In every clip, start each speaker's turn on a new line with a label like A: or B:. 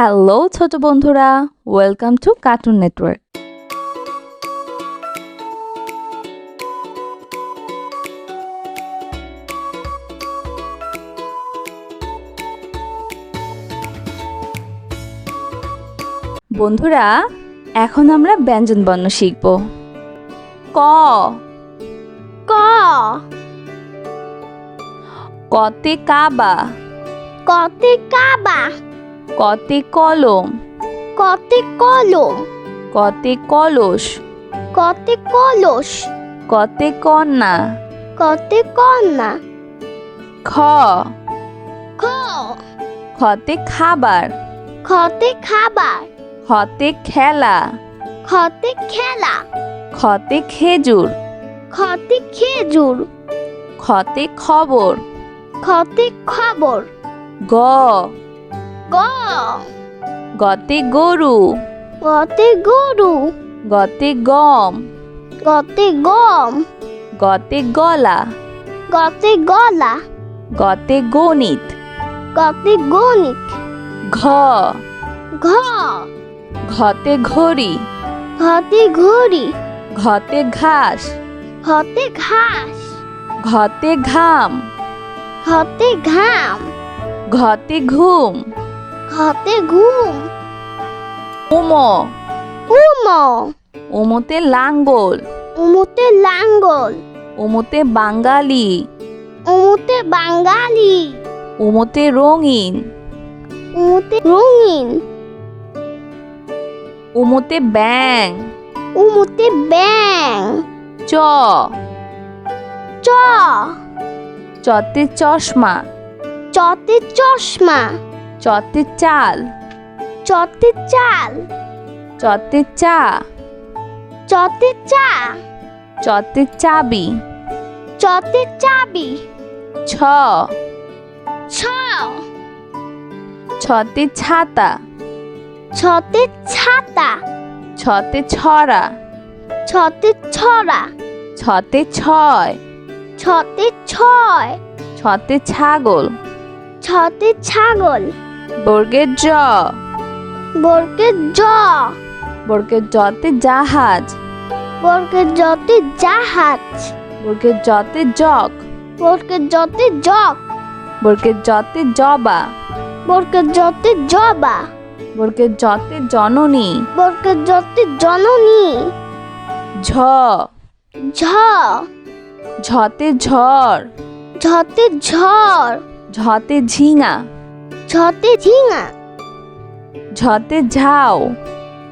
A: Hello ছোট বন্ধুরা, welcome to cartoon network. বন্ধুরা, এখন আমরা ব্যঞ্জন বর্ণ শিখব। ক।
B: ক।
A: কতে কাবা।
B: কতে কাবা।
A: কতে কলম।
B: কতে কলম।
A: কতে কলস।
B: কতে কলস।
A: কতে কন্যা।
B: কতে কন্যা।
A: খ।
B: খ।
A: খতে খাবার।
B: খতে খাবার।
A: খতে খেলা।
B: খতে খেলা।
A: খতে খেজুর।
B: খতে খেজুর।
A: খতে খবর।
B: খতে খবর।
A: গ।
B: গ।
A: গতে গরু।
B: গতে গরু।
A: গতে গম।
B: গতে গম।
A: গতে গলা।
B: গতে গলা।
A: গতে গণিত।
B: গতে গণিত।
A: ঘ।
B: ঘ।
A: ঘতে ঘড়ি।
B: ঘতে ঘড়ি।
A: ঘতে ঘাস।
B: ঘতে ঘাস।
A: ঘতে ঘাম।
B: ঘতে ঘাম।
A: ঘতে ঘুম।
B: ঘতে ঘুম।
A: উম।
B: উম।
A: উমতে লাঙ্গল।
B: উমুতে লাঙ্গল।
A: উমতে বাঙালি।
B: উমুতে বাঙালি।
A: উমতে রঙিন।
B: উমুতে রঙিন।
A: উমতে ব্যাং
B: উমুতে ব্যাং
A: চ।
B: চ।
A: চতে চশমা।
B: চতে চশমা।
A: চতে চাল।
B: চতে চাল।
A: চতে চা।
B: চতে চা।
A: চতে চাবি।
B: চতে চাবি।
A: ছ।
B: ছ।
A: ছতে ছাতা।
B: ছতে ছাতা।
A: ছতে ছড়া।
B: ছতে ছড়া।
A: ছতে ছয়।
B: ছতে ছয়।
A: ছতে ছাগল।
B: ছতে ছাগল।
A: বর্গের জ।
B: বর্গের জ।
A: বর্গের জতে জাহাজ।
B: বর্গের জতে জাহাজ।
A: বর্গের জতে জগ।
B: বর্গের জতে জগ।
A: বর্গের জতে জবা।
B: বর্গের জতে জবা।
A: বর্গের জতে জননী।
B: বর্গের জতে জননী।
A: ঝ।
B: ঝ।
A: ঝতে ঝড়।
B: ঝতে ঝড়।
A: ঝতে ঝিঙা।
B: ঝতে ঝিঙা।
A: ঝতে ঝাউ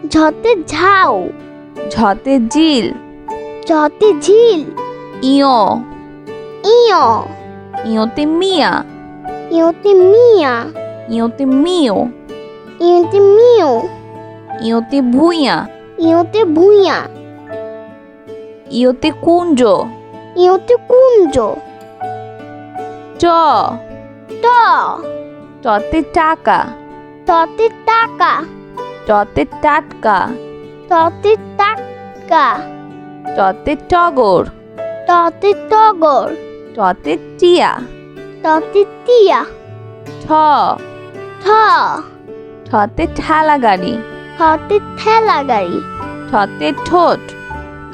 B: ঝতে ঝাউ
A: ঝতে জিল
B: ঝতে ঝিল।
A: ইয়।
B: ইয়।
A: ইয়তে মিয়া।
B: ইয়তে মিয়া।
A: ইয়তে মিও
B: ইয়তে মিও
A: ইয়তে ভুইয়া।
B: ইয়তে ভুইয়া।
A: ইয়তে কুঞ্জ।
B: ইয়তে কুঞ্জ।
A: চ
B: ট।
A: টতে টাকা।
B: ততে টাকা।
A: টতে টাটকা।
B: ততে টাকা
A: টতে টগর।
B: ততে টগর।
A: টতে টিয়া।
B: ততে টিয়া।
A: ঠ।
B: ঠ।
A: ঠতে ঠেলা গাড়ি
B: থতে ঠেলা গাড়ি
A: ঠতে ঠোঁট।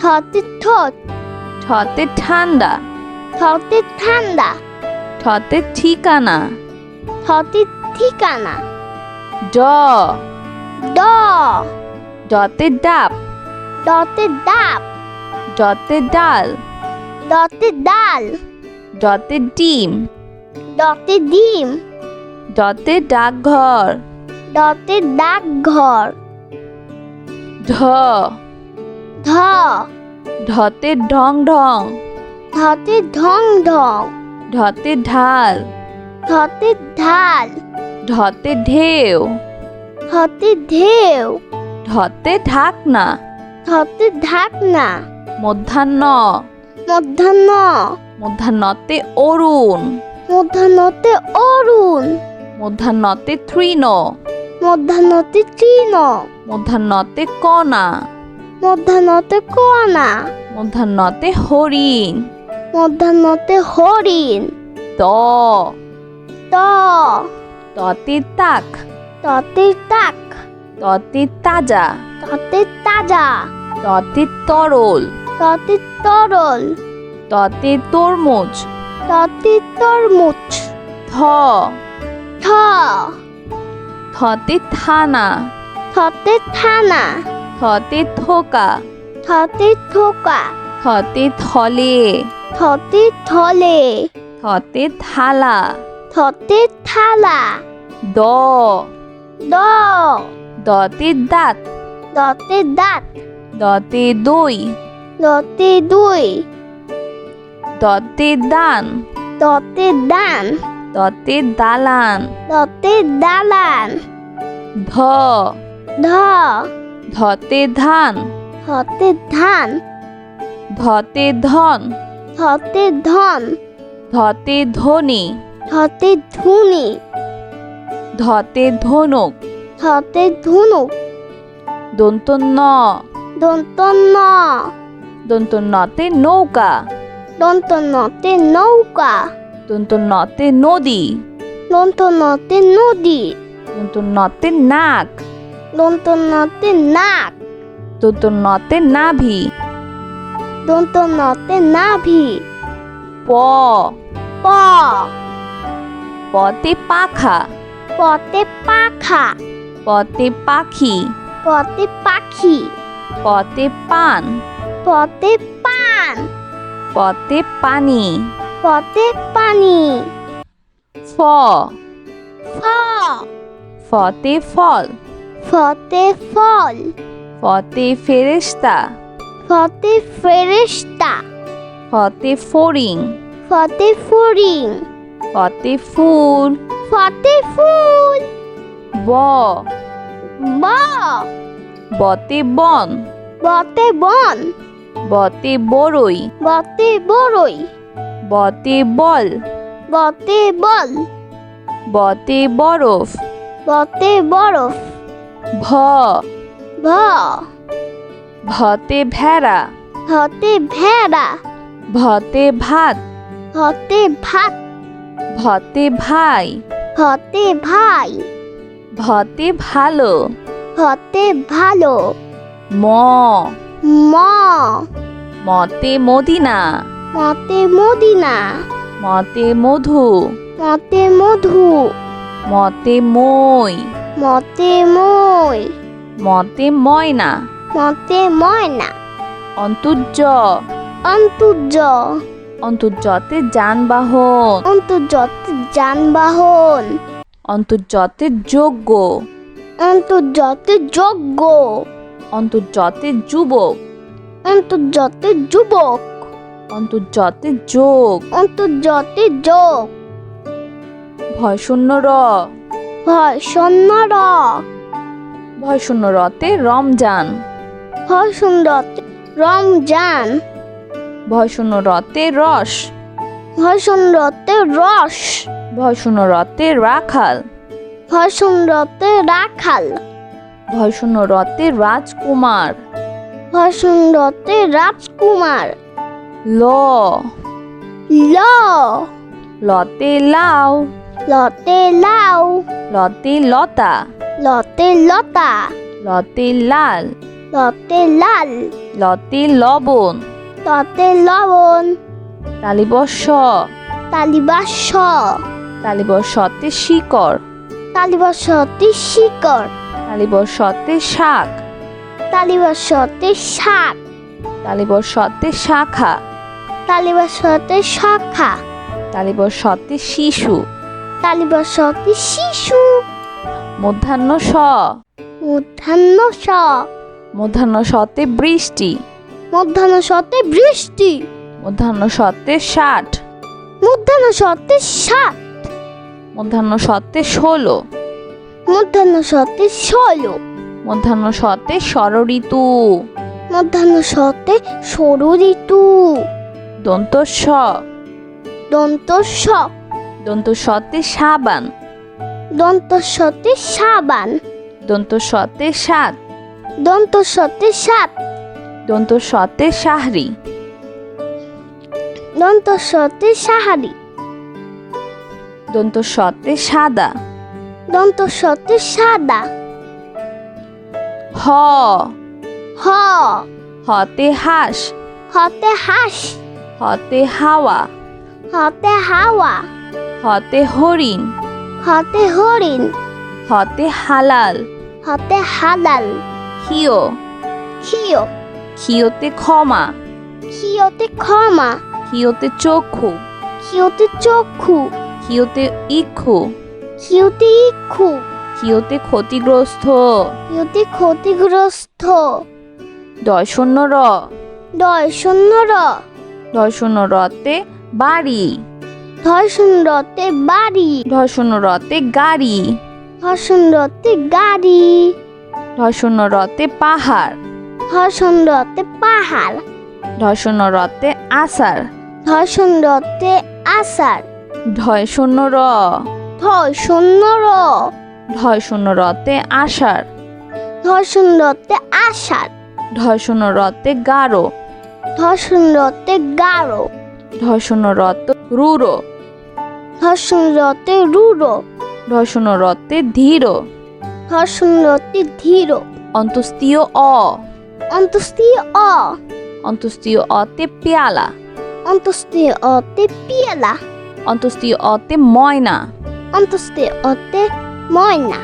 B: থতে ঠোঁট।
A: ঠতে ঠান্ডা।
B: থতে ঠান্ডা।
A: ঠতে ঠিকানা।
B: থতে ঠিকানা।
A: ড।
B: ড।
A: ডতে ডাব।
B: ডতে ডাব।
A: ডতে ডাল।
B: ডতে ডাল।
A: ডতে ডিম।
B: ডতে ডিম।
A: ডতে ডাকঘর।
B: ডতে ডাকঘর।
A: ঢ।
B: ধ
A: ঢতে ঢং ঢং।
B: ধতে ঢং ঢং।
A: ঢতে ঢাল।
B: ধতে ঢাল।
A: ঢতে ঢেউ।
B: ধতে ঢেউ।
A: ঢতে ঢাকনা।
B: ধতে ঢাকনা।
A: মধ্যাহ্ন।
B: মধ্যাহ্ন।
A: মধ্যাহ্নতে অরুণ।
B: মধ্যাহ্নতে অরুণ।
A: মধ্যাহ্নতে তৃণ।
B: মধ্যাহ্নতে তৃণ।
A: মধ্যাহ্নতে কণা।
B: মধ্যাহ্নতে কণা।
A: মধ্যাহ্নতে হরিণ।
B: মধ্যাহ্নতে হরিণ।
A: ত।
B: ত।
A: ততে তাক।
B: ততে তাক।
A: ততে তাজা।
B: ততে তাজা।
A: ততে তরল।
B: ততে তরল।
A: ততে তরমুজ।
B: ততে তরমুজ।
A: থ।
B: থ।
A: থতে থানা।
B: থতে থানা।
A: থতে থোকা।
B: থতে থোকা।
A: থতে থলে।
B: থতে থলে।
A: থতে থালা।
B: থতে থালা।
A: দ।
B: দ।
A: দতে দাঁত।
B: দতে দাঁত।
A: দতে দই।
B: দতে দুই।
A: দতে দান।
B: দতে দান।
A: দতে দালান।
B: দতে দালান।
A: ধ।
B: ধ।
A: ধতে ধান।
B: ধতে ধান।
A: ধতে ধন।
B: ধতে ধন।
A: ধতে ধনি।
B: ধতে ধুনি।
A: ধতে ধনুক
B: ধতে ধুনুক
A: দন্ত ন
B: দন্ত ন
A: দন্ত নতে নৌকা।
B: দন্ত নতে নৌকা।
A: দন্ত নতে নদী।
B: দন্ত নতে নদী।
A: দন্ত নতে নাক
B: দন্ত নতে নাক
A: দন্ত নতে নাভি।
B: দন্ত নতে নাভি।
A: প।
B: প।
A: পতে পাখা।
B: পতে পাখা।
A: পতে পাখি।
B: পতে পাখি।
A: পতে পান।
B: পতে পান।
A: পতে পানি।
B: পতে পানি।
A: ফ।
B: ফ।
A: ফতে ফল।
B: ফতে ফল।
A: ফতে ফেরেস্তা
B: ফতে ফেরেস্তা
A: ফতে ফড়িং।
B: ফতে ফুরিং
A: ফতে ফুল
B: ফতে ফুল
A: ব।
B: ব।
A: বতে বন।
B: বতে বন।
A: বতে বড়ই
B: বতে বড়ই
A: বতে বল।
B: বতে বল।
A: বতে বরফ।
B: বতে বরফ।
A: ভ।
B: ভ।
A: ভতে ভেড়া।
B: হতে ভেড়া।
A: ভতে ভাত।
B: হতে ভাত।
A: ভতে ভাই।
B: হতে ভাই।
A: ভতে ভালো।
B: হতে ভালো।
A: ম।
B: ম।
A: মতে মদিনা।
B: মতে মদিনা।
A: মতে মধু।
B: মতে মধু।
A: মতে মই।
B: মতে মই।
A: মতে ময়না।
B: মতে ময়না।
A: অন্তুর্য।
B: অন্তর্য।
A: অন্তর্জতে যানবাহন।
B: অন্তর্জতে যানবাহন।
A: অন্তর্জতে যোগ্য।
B: অন্তর্যত যোগ্য।
A: অন্তর্জতে যুবক।
B: অন্তর্যত যুবক।
A: অন্তর্জতে যোগ।
B: অন্তর্যতে যোগ।
A: ভয়শূন্য র।
B: ভয় শূন্য র।
A: ভয়শূন্য রতে রমজান।
B: ভয় সুন্দর রমজান।
A: ভয়শূন্য রতে রস।
B: ভয় সুন্দরতে রস।
A: ভয়শূন্য রতে রাখাল।
B: ভয় সুন্দরতে রাখাল।
A: ভয়শূন্য রতে রাজকুমার।
B: ভয় সুন্দরতে রাজকুমার।
A: ল।
B: ল।
A: লতে লাউ।
B: লতে লাউ।
A: লতে লতা।
B: লতে লতা।
A: লতে লাল।
B: লতে লাল।
A: লতে লবণ।
B: লতে লবণ।
A: তালিবর্ষ
B: তালিবাস
A: তালিবর্ষতে শিকড়।
B: তালিবাসতে শিকড়।
A: তালিবর্ষতে শাক।
B: তালিবাসতে শাক।
A: তালিবর্ষতে শাখা।
B: তালিবাসতে শাখা।
A: তালিবর্ষতে শিশু।
B: তালিবাসতে শিশু।
A: মধ্যাহ্ন স
B: মধ্যাহ্ন স
A: মধ্যাহ্ন সতে বৃষ্টি।
B: মধ্যাহ্ন সতে বৃষ্টি।
A: মধ্যাহ্ন সতে ষাট।
B: মধ্যাহ্ন সতে সাত।
A: মধ্যাহ্ন সতে ষোলো।
B: মধ্যাহ্ন সতে ষোলো।
A: মধ্যাহ্ন সতে ষড়ঋতু
B: মধ্যাহ্ন সতে সরু ঋতু।
A: দন্ত স
B: দন্ত স
A: দন্ত সতে সাবান।
B: দন্ত সতে সাবান।
A: দন্ত সতে। সাত
B: দন্ত সতে সাত।
A: দন্ত সতে সাহরি।
B: দন্ত সতে সাহারি।
A: দন্ত সতে সাদা।
B: দন্ত সতে সাদা।
A: হ।
B: হ।
A: হতে হাঁস।
B: হতে হাঁস।
A: হতে হাওয়া।
B: হতে হাওয়া।
A: হতে হরিণ।
B: হতে হরিণ।
A: হতে হালাল।
B: হতে হালাল।
A: হিও
B: খিও
A: খিওতে ক্ষমা।
B: খিওতে ক্ষমা।
A: খিওতে চক্ষু।
B: খিওতে চক্ষু।
A: খিওতে ইক্ষু।
B: খিওতে ইক্ষু।
A: খিওতে ক্ষতিগ্রস্ত।
B: খিওতে ক্ষতিগ্রস্ত।
A: দয় শূন্য র
B: দয় শূন্য র
A: দয় শূন্য রতে বাড়ি।
B: ধয় শূন্যতে বাড়ি।
A: শূন্য রতে গাড়ি।
B: ধয় শূন্যতে গাড়ি।
A: শূন্য রতে পাহাড়।
B: ধয় শূন্যতে পাহাড়।
A: ঢয় শূন্য রতে আষাঢ়
B: ধয় শূন্যতে আষাঢ়
A: ঢয় শূন্য র
B: ধয় শূন্য র
A: ঢয় শূন্য রতে আষাঢ়
B: ধয় শূন্যতে আষাঢ়
A: ঢয় শূন্য রতে গারো।
B: ধয় শূন্যতে গাঢ়
A: শূন্য রত রুরো।
B: ধয় শূন্যতে রুড়ো
A: শূন্য রতে ধীর।
B: ধয় শূন্যতে ধীর।
A: অন্তস্তীয় অ।
B: অন্তস্তীয় অ
A: অন্তস্তীয় অতে পেয়ালা
B: অন্তস্তীয় অতে পিয়ালা
A: অন্তস্তীয় অতে ময়না
B: অন্তস্তীয় অতে ময়না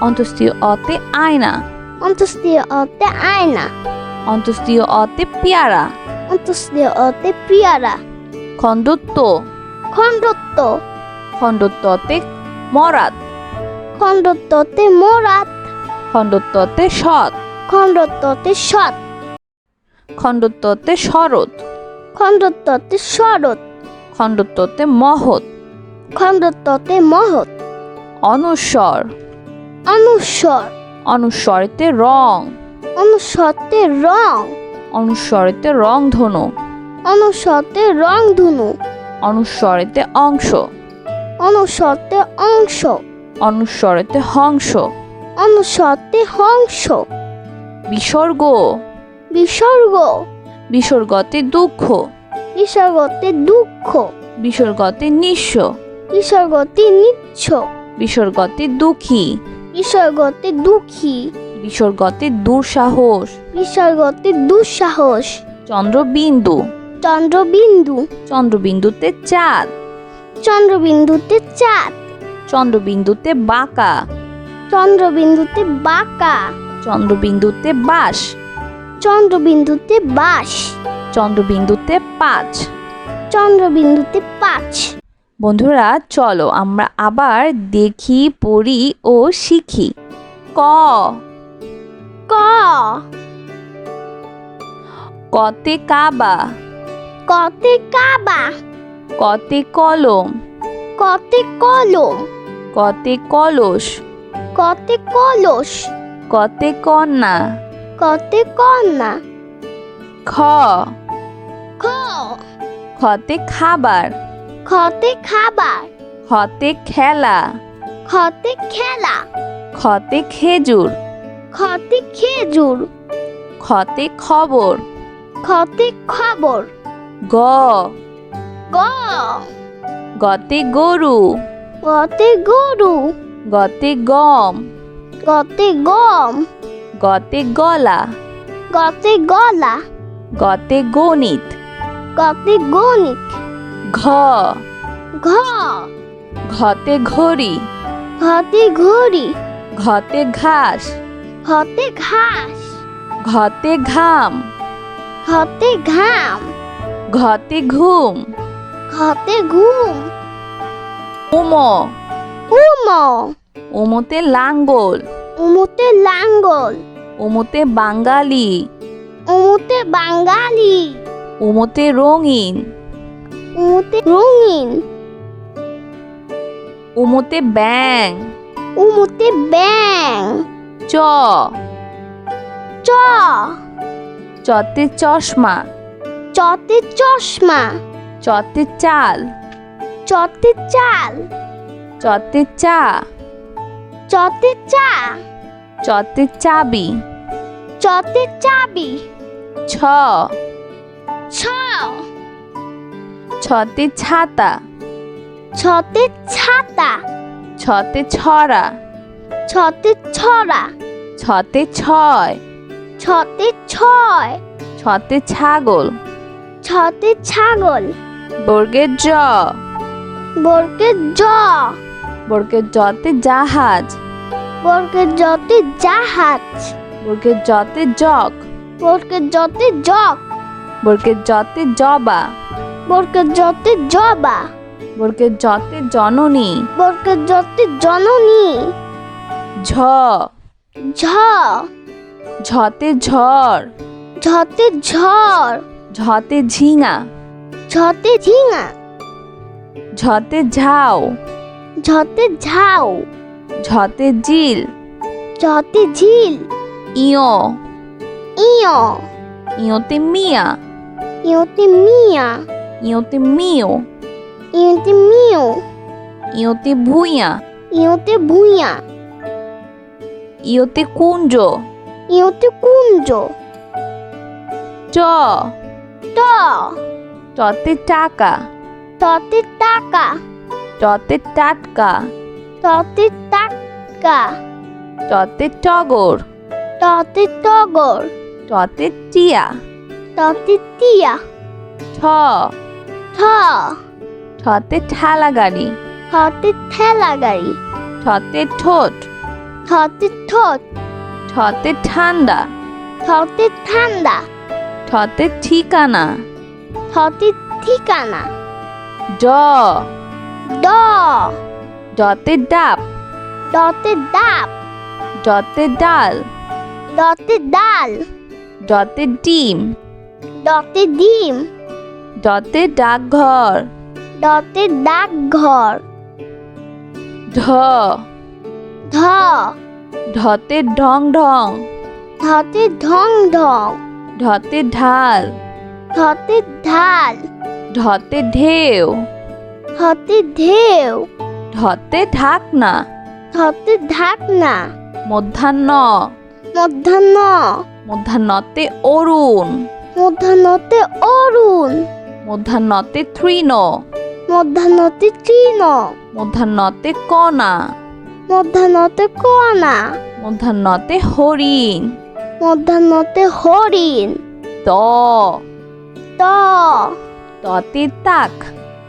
A: অন্তস্তীয় অতে আয়না
B: অন্তস্তীয় অতে আয়না
A: অন্তস্তীয় অতে পেয়ারা
B: অন্তস্তীয় অতে পিয়ারা
A: খণ্ডত্ব
B: খণ্ডত্ব
A: খণ্ডত্বতে মরাত
B: খণ্ডত্বতে মোরাত
A: খণ্ডত্বতে সৎ
B: খণ্ডত্বতে সৎ।
A: খণ্ডত্বতে শরৎ
B: খণ্ডত্বতে শরৎ
A: খণ্ডত্বতে মহৎ।
B: খণ্ডত্বতে মহৎ।
A: অনুস্বর।
B: অনুস্বর।
A: অনুস্বরেতে রং।
B: অনুস্বরতে রং।
A: অনুস্বরেতে রংধনু
B: অনুস্বরতে রংধনু
A: অনুস্বরেতে অংশ।
B: অনুস্বরতে অংশ।
A: অনুস্বরেতে হংস।
B: অনুস্বরতে হংস।
A: বিসর্গ।
B: বিসর্গ।
A: বিসর্গতে দুঃখ।
B: বিসর্গতে দুঃখ।
A: বিসর্গতে নিঃস্ব।
B: বিসর্গতে নিচ্ছ।
A: বিসর্গতে দুঃখী।
B: বিসর্গতে দুঃখী।
A: বিসর্গতে দুঃসাহস।
B: বিসর্গতে দুঃসাহস।
A: চন্দ্রবিন্দু।
B: চন্দ্রবিন্দু।
A: চন্দ্রবিন্দুতে চাঁদ।
B: চন্দ্রবিন্দুতে চাঁদ।
A: চন্দ্রবিন্দুতে বাঁকা।
B: চন্দ্রবিন্দুতে বাঁকা।
A: চন্দ্রবিন্দুতে বাস।
B: চন্দ্রবিন্দুতে বাস।
A: চন্দ্রবিন্দুতে পাঁচ।
B: চন্দ্রবিন্দুতে পাঁচ।
A: বন্ধুরা চলো আমরা আবার দেখি পড়ি ও শিখি। ক।
B: ক।
A: কতে কাবা।
B: কতে কাবা।
A: কতে কলম।
B: কতে কলম।
A: কতে কলস।
B: কতে কলস।
A: কতে কন্যা
B: কতে কন্যা
A: খ।
B: খ।
A: খতে খাবার।
B: খতে খাবার।
A: খতে খেলা।
B: খতে খেলা।
A: খতে খেজুর।
B: খতে খেজুর।
A: খতে খবর।
B: খতে খবর।
A: গ।
B: গ।
A: গতে গরু।
B: গতে গরু।
A: গতে গম।
B: গতে গম।
A: গতে গলা।
B: গতে গলা।
A: গতে গণিত।
B: গতে গণিত।
A: ঘ।
B: ঘ।
A: ঘতে ঘড়ি।
B: ঘতে ঘড়ি।
A: ঘতে ঘাস।
B: ঘতে ঘাস।
A: ঘতে ঘাম।
B: ঘতে ঘাম।
A: ঘতে ঘুম।
B: ঘতে ঘুম।
A: উম।
B: উম।
A: উমতে লাঙ্গল।
B: উমুতে লাঙ্গল।
A: উমতে বাঙালি।
B: উমুতে বাঙালি।
A: উমতে রঙিন।
B: উমুতে রঙিন।
A: উমতে ব্যাং
B: উমুতে ব্যাং
A: চ।
B: চ।
A: চতে চশমা।
B: চতে চশমা।
A: চতে চাল।
B: চতে চাল।
A: চতে চা।
B: চতে চা।
A: চতে চাবি।
B: চতে চাবি।
A: ছ।
B: ছ।
A: ছতে ছাতা।
B: ছতে ছাতা।
A: ছতে ছড়া।
B: ছতে ছড়া।
A: ছতে ছয়।
B: ছতে ছয়।
A: ছতে ছাগল।
B: ছতে ছাগল।
A: বর্গের জ।
B: বর্গের জ।
A: বর্গের জতে জাহাজ।
B: বর্গের জতে জাহাজ
A: বর্গের জতে জগ
B: বর্গের জতে জগ
A: বর্গের জতে জবা।
B: বর্গের জতে জবা।
A: বর্গের জতে জননী।
B: বর্গের জতে জননী।
A: ঝ।
B: ঝ।
A: ঝতে ঝড়।
B: ঝতে ঝড়।
A: ঝতে ঝিঙা।
B: ঝতে ঝিঙা।
A: ঝতে ঝাউ
B: ঝতে ঝাউ
A: ঝতে ঝিল।
B: ঝতে ঝিল।
A: ইয়।
B: ইয়।
A: ইয়তে মিয়া।
B: ইয়তে মিয়া।
A: ইয়তে মিও
B: ইয়তে মিও
A: ইয়তে ভুইয়া।
B: ইয়তে ভুইয়া।
A: ইয়তে কুঞ্জ।
B: ইয়তে কুঞ্জ।
A: চ।
B: ট।
A: টতে টাকা।
B: ততে টাকা।
A: টতে টাটকা।
B: ততে টাকা
A: টতে টগর।
B: ততে টগর।
A: টতে টিয়া।
B: ততে টিয়া।
A: ঠ।
B: ঠ।
A: ঠতে ঠেলা গাড়ি
B: থতে ঠেলা গাড়ি
A: ঠতে ঠোঁট।
B: থতে ঠোঁট।
A: ঠতে ঠান্ডা।
B: থতে ঠান্ডা।
A: ঠতে ঠিকানা।
B: থতে ঠিকানা।
A: ড।
B: ড।
A: ডতে ডাব
B: ডতে ডাব
A: ডতে ডাল
B: ডতে ডাল
A: ডতে ডিম
B: ডতে ডিম
A: ডতে ডাকঘর
B: ডতে ডাকঘর
A: ঢ
B: ধ
A: ঢতে ঢং ঢং
B: ধতে ঢং ঢং
A: ঢতে ঢাল
B: ধতে ঢাল
A: ঢতে ঢেউ
B: ধতে ঢেউ
A: ঢতে ঢাকনা
B: ধতে ঢাকনা
A: মধ্যাহ্ন।
B: মধ্যাহ্ন।
A: মধ্যাহ্নতে অরুণ।
B: মধ্যাহ্নতে অরুণ।
A: মধ্যাহ্নতে তৃণ।
B: মধ্যাহ্নতে তৃণ।
A: মধ্যাহ্নতে কণা।
B: মধ্যাহ্নতে কণা।
A: মধ্যাহ্নতে হরিণ।
B: মধ্যাহ্নতে হরিণ।
A: ত।
B: ত।
A: ততে তাক।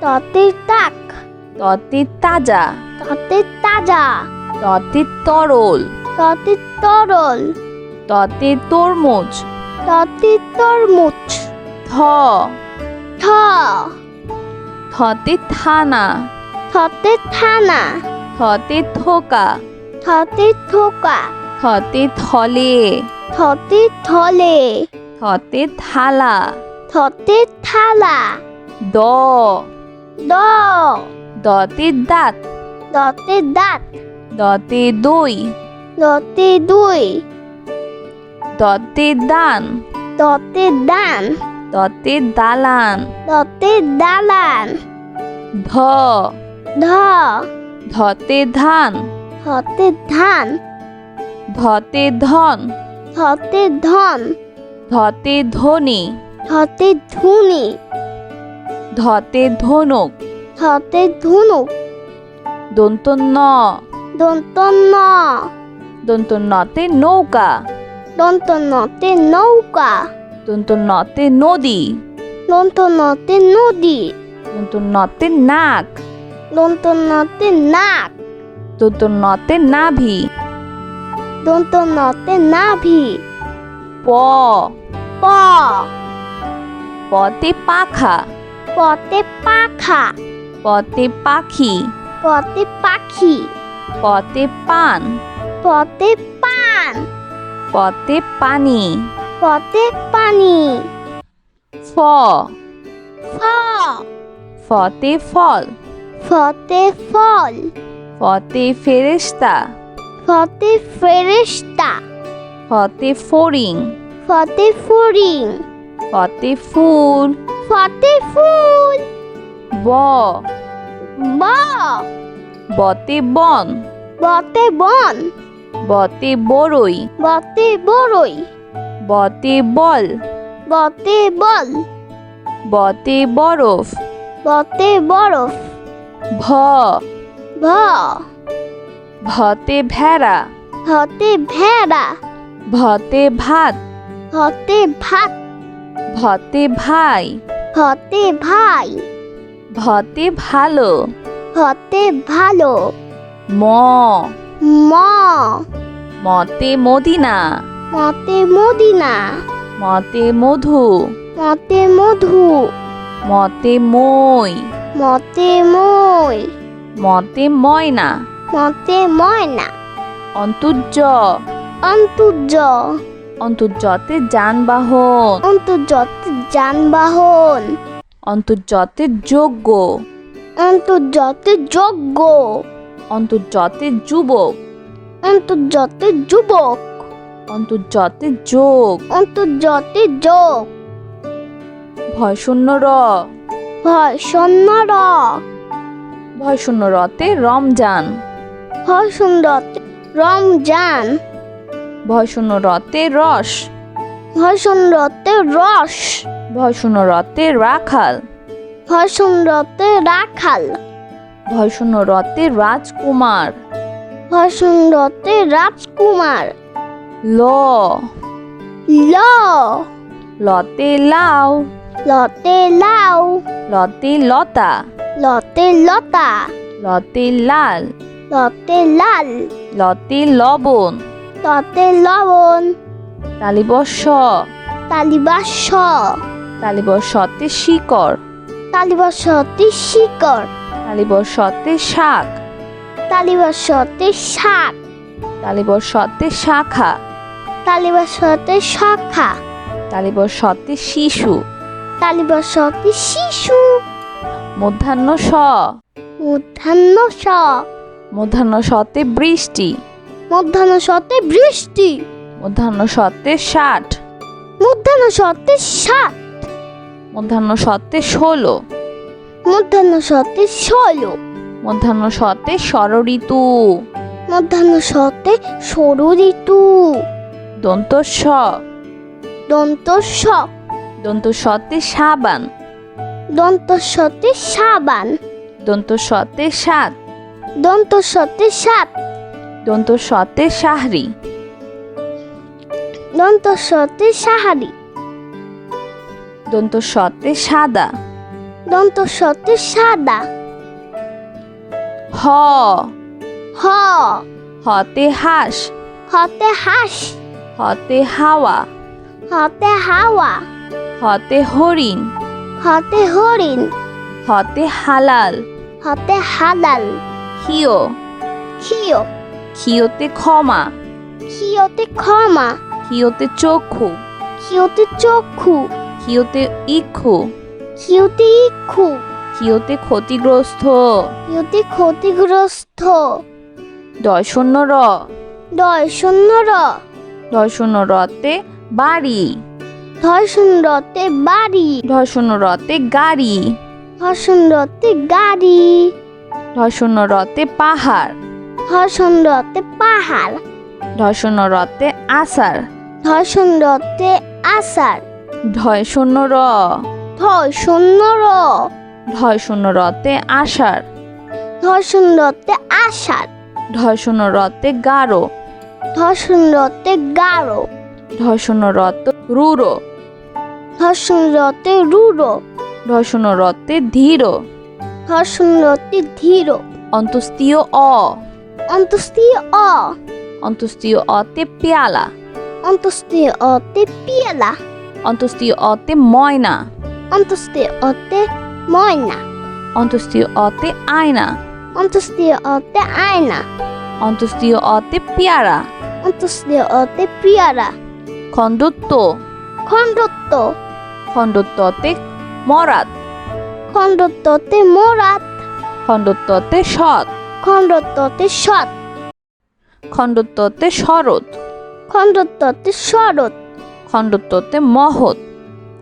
B: ততে তাক।
A: ততে তাজা।
B: ততে তাজা।
A: ততে তরল।
B: ততে তরল।
A: ততে তরমুজ।
B: ততে তরমুজ।
A: থ
B: থ
A: থতে থানা।
B: থতে থানা।
A: থতে থোকা।
B: থতে থোকা।
A: থতে থলে।
B: থতে থলে।
A: থতে থালা।
B: থতে থালা।
A: দ।
B: দ।
A: দতে দাঁত।
B: দতে দাঁত।
A: দতে দই।
B: দতে দুই।
A: দতে দান।
B: দতে দান।
A: দতে দালান।
B: দতে দালান।
A: ধ।
B: ধ।
A: ধতে ধান।
B: ধতে ধান।
A: ধতে ধন।
B: ধতে ধন।
A: ধতে ধনী।
B: ধতে ধুনি।
A: ধতে ধনুক।
B: ধতে ধুনুক
A: দন্ত ন
B: দন্ত ন
A: দন্ত নতে নৌকা।
B: দন্ত নতে নৌকা।
A: দন্ত নতে নদী।
B: দন্ত নতে নদী।
A: দন্ত নতে নাক
B: দন্ত নতে নাক
A: দন্ত নতে নাভি।
B: দন্ত নতে নাভি।
A: প।
B: প।
A: পতে পাখা।
B: পতে পাখা।
A: পতে পাখি।
B: পতে পাখি।
A: পতে পান।
B: পতে পান।
A: পতে পানি।
B: পতে পানি।
A: ফ।
B: ফ।
A: ফতে ফল।
B: ফতে ফল।
A: ফতে ফেরেস্তা
B: ফতে ফেরেশতা।
A: ফতে ফড়িং।
B: ফতে ফড়িং।
A: ফতে ফুল।
B: ফতে ফুল।
A: ব।
B: ব।
A: বতে বন।
B: বতে বন।
A: বতে বড়ই
B: বতে বড়ই
A: বতে বল।
B: বতে বল।
A: বতে বরফ।
B: বতে বরফ।
A: ভ।
B: ভ।
A: ভতে ভেড়া।
B: হতে ভেড়া।
A: ভতে ভাত।
B: হতে ভাত।
A: ভতে ভাই।
B: হতে ভাই।
A: ভতে ভালো।
B: হতে ভালো।
A: ম।
B: ম।
A: মতে মদিনা।
B: মতে মদিনা।
A: মতে মধু।
B: মতে মধু।
A: মতে মই।
B: মতে মই।
A: মতে ময়না।
B: মতে ময়না।
A: অন্তুর্য।
B: অন্তর্য।
A: অন্তর্যতে যানবাহন।
B: অন্তর্যত যানবাহন।
A: অন্তর্যতে যোগ্য।
B: অন্তর্যতে যোগ্য।
A: অন্তর্যতে যুবক।
B: অন্তর্যতে যুবক।
A: অন্তর্যতে যোগ।
B: অন্তর্যতে যোগ।
A: ভয়শূন্য র।
B: ভয় শূন্য র।
A: ভয়শূন্য রতে রমজান।
B: ভয় সুন্দরতে রমজান।
A: ভয়শূন্য রতে রস।
B: ভয় সুন্দরতে রস।
A: ভয়শূন্য রতে রাখাল।
B: ভয় সুন্দরতে রাখাল।
A: ভয়শূন্য রতে রাজকুমার।
B: ভয় সুন্দরতে রাজকুমার।
A: ল।
B: ল।
A: লতে লাউ।
B: লতে লাউ।
A: লতে লতা।
B: লতে লতা।
A: লতে লাল।
B: লতে লাল।
A: লতে লবণ।
B: লতে লবণ।
A: তালিবর্ষ
B: তালিবাস
A: তালিবর্ষতে শিকড়
B: তালিবাসতে শিকড়
A: তালিবর্ষতে শাক।
B: তালিবাসতে শাক।
A: তালিবর্ষতে শাখা।
B: তালিবাসতে শাখা।
A: তালিবর্ষতে শিশু।
B: তালিবাসতে শিশু।
A: মধ্যাহ্ন স
B: মধ্যাহ্ন স
A: মধ্যাহ্ন সতে বৃষ্টি।
B: মধ্যাহ্ন সতে বৃষ্টি।
A: মধ্যাহ্ন সতে ষাট।
B: মধ্যাহ্ন সতে সাত
A: মধ্যাহ্ন সতে ষোলো।
B: মধ্যাহ্ন সতে ষোলো।
A: মধ্যাহ্ন সতে ষড়ঋতু।
B: মধ্যাহ্ন সতে সরু ঋতু
A: দন্ত স
B: দন্ত স
A: দন্ত সতে সাবান।
B: দন্ত সতে সাবান।
A: দন্ত সতে। সাত
B: দন্ত সতে। সাত
A: দন্ত সতে সাহরি।
B: দন্ত সতে সাহারি।
A: দন্ত সতে সাদা।
B: দন্ত সতে সাদা।
A: হ।
B: হ।
A: হতে হাঁস।
B: হতে হাঁস।
A: হতে হাওয়া।
B: হতে হাওয়া।
A: হতে হরিণ।
B: হতে হরিণ।
A: হতে হালাল।
B: হতে হালাল।
A: খিও
B: খিও
A: খিওতে ক্ষমা।
B: খিওতে ক্ষমা।
A: খিওতে চক্ষু।
B: খিওতে চক্ষু।
A: খিওতে ইক্ষু।
B: খিওতে ইক্ষু।
A: খিওতে ক্ষতিগ্রস্ত।
B: খিওতে ক্ষতিগ্রস্ত।
A: দয় শূন্য র
B: দয় শূন্য র
A: দয় শূন্য রতে বাড়ি।
B: ধয় শূন্যতে বাড়ি।
A: শূন্য রতে গাড়ি।
B: ধয় শূন্যতে গাড়ি।
A: শূন্য রতে পাহাড়।
B: ধয় শূন্যতে পাহাড়।
A: শূন্য রতে আষাঢ়।
B: ধয় শূন্যতে আষাঢ়।
A: ঢয় শূন্য র
B: ধয় শূন্য র
A: ঢয় শূন্য রতে আষাঢ়
B: ধয় শূন্যতে আষাঢ়
A: ঢয় শূন্য রতে গাঢ়
B: ধয় শূন্যতে গাঢ়
A: ঢয় শূন্য রত রুরো
B: ধয় শূন্যতে রুড়ো
A: ঢয় শূন্য রতে ধীর
B: ধয় শূন্যতে ধীর
A: অন্তস্তীয় অ
B: অন্তস্তীয় অ
A: অন্তস্তীয় অতে পেয়ালা
B: অন্তস্তীয় অতে পিয়ালা
A: অন্তস্তীয় অতে ময়না।
B: অন্তস্তীয় অতে ময়না।
A: অন্তস্তীয় অতে আয়না।
B: অন্তস্তীয় অতে আয়না।
A: অন্তস্তীয় অতে পেয়ারা।
B: অন্তস্তীয় অতে পিয়ারা।
A: খণ্ডত্ব।
B: খণ্ডত্ব।
A: খণ্ডত্বতে মরাত
B: খণ্ডত্বতে মোরাত
A: খণ্ডত্বতে সৎ।
B: খণ্ডত্বতে সৎ।
A: খণ্ডত্বতে শরৎ।
B: খণ্ডত্বতে শরৎ।
A: খণ্ডত্বতে মহৎ।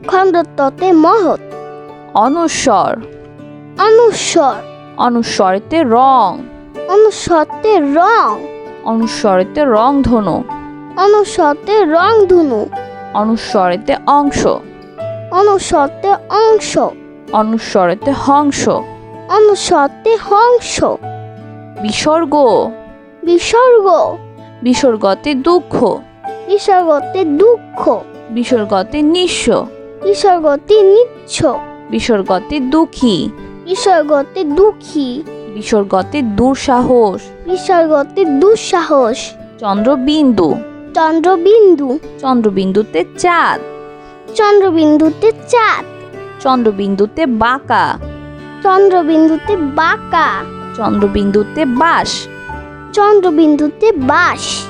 B: খণ্ডত্বতে মহৎ।
A: অনুস্বর।
B: অনুস্বর।
A: অনুস্বরেতে রং।
B: অনুস্বরতে রং।
A: অনুস্বরেতে রংধনু
B: অনুস্বরতে রংধনু
A: অনুস্বরেতে অংশ।
B: অনুস্বরতে অংশ।
A: অনুস্বরেতে হংস।
B: অনুস্বরতে হংস।
A: বিসর্গ।
B: বিসর্গ।
A: বিসর্গতে দুঃখ।
B: বিসর্গতে দুঃখ।
A: বিসর্গতে নিঃস্ব।
B: বিসর্গতে নিচ্ছ।
A: বিসর্গতে দুঃখী।
B: বিসর্গতে দুঃখী।
A: বিসর্গতে দুঃসাহস।
B: বিসর্গতে দুঃসাহস।
A: চন্দ্রবিন্দু।
B: চন্দ্রবিন্দু।
A: চন্দ্রবিন্দুতে চাঁদ।
B: চন্দ্রবিন্দুতে চাঁদ।
A: চন্দ্রবিন্দুতে বাঁকা।
B: চন্দ্রবিন্দুতে বাঁকা।
A: চন্দ্রবিন্দুতে বাস
B: চন্দ্রবিন্দুতে বাস